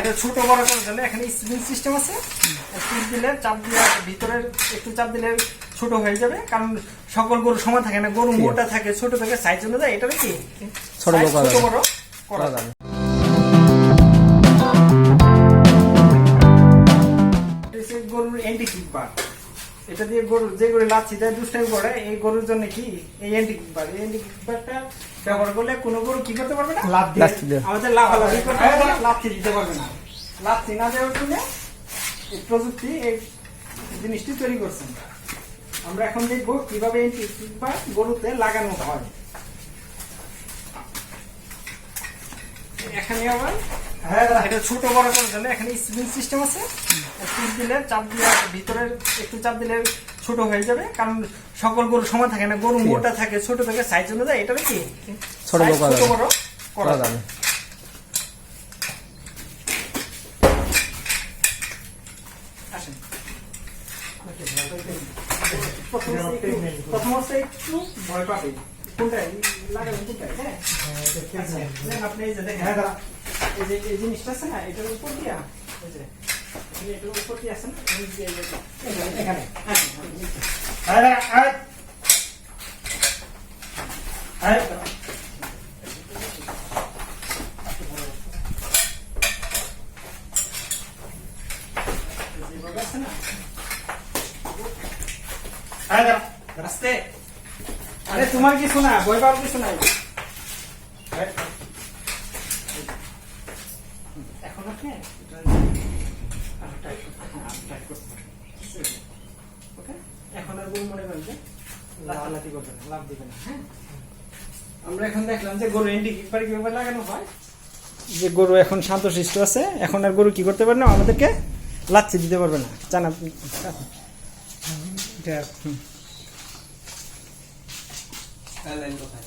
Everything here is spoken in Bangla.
এটা ছোট বড় করার জন্য এখানে স্প্রিং সিস্টেম আছে। স্প্রিং দিলে চাপ দিয়ে ভিতরের একটু চাপ দিলে ছোট হয়ে যাবে। কারণ সকল গরু সমান থাকে না গরু মোটা থাকে ছোট থাকে সাইজ অনুযায়ী এটা কি? ছোট বড় করা যাবে। গরুর এন্টি কিকবার এটা দিয়ে গরু যে গরু লাচ্ছি দেয় দুষ্টামি করে এই গরুর জন্য কি? এই অ্যান্টি কিকবার এই অ্যান্টি কিকবারটা ব্যবহার করলে কোনো গরু কি করতে পারবে না? লাভ দেবে। আমাদের লাফালাফি করতে পারবে না লাচ্ছি দিতে পারবে না। লাচ্ছি না দেওয়ার জন্য এই প্রযুক্তি এই জিনিসটি তৈরি করছেন আমরা এখন দেখব কীভাবে অ্যান্টি কিকবার গরুতে লাগানো হয়। এখানে আবার এটা ছোট বড় করার জন্য এখানে স্প্রিং সিস্টেম আছে। স্প্রিং দিলে চাপ দিয়ে ভিতরের একটু চাপ দিলে ছোট হয়ে যাবে কারণ সকল গরু সমান থাকে না গরু মোটা থাকে ছোট থাকে সাইজ অনুযায়ী এটা কি ছোট বড় করা যাবে। প্রথম হচ্ছে একটু- ভয় পাবে। কোনটায় লাগাবেন কোনটায় হ্যাঁ? আচ্ছা, আপনি এই যে দেখেন। এই যে এই জিনিসটা আছে না এটার উপর দিয়া এই যে এটার উপর দিয়ে আছে না? এখানে আছে না? আস্তে আরে তোমার কিছু না বই পাওয়ার কিছু নাই এখন আপনি এটা আরও টাইট করতে- হ্যাঁ, আরও টাইট করতে ওকে? এখন আর গরু মনে করেন যে লাফালাফি করবে না, লাফ দিবে না, হ্যাঁ? আমরা এখন দেখলাম যে গরু এন্টি কিপার কীভাবে লাগানো হয় যে গরু এখন শান্তশিষ্ট আছে এখন আর গরু কি করতে পারবে না আমাদেরকে লাচ্ছি দিতে পারবে না চান আপনি এটা হুম। লাইন কোথায়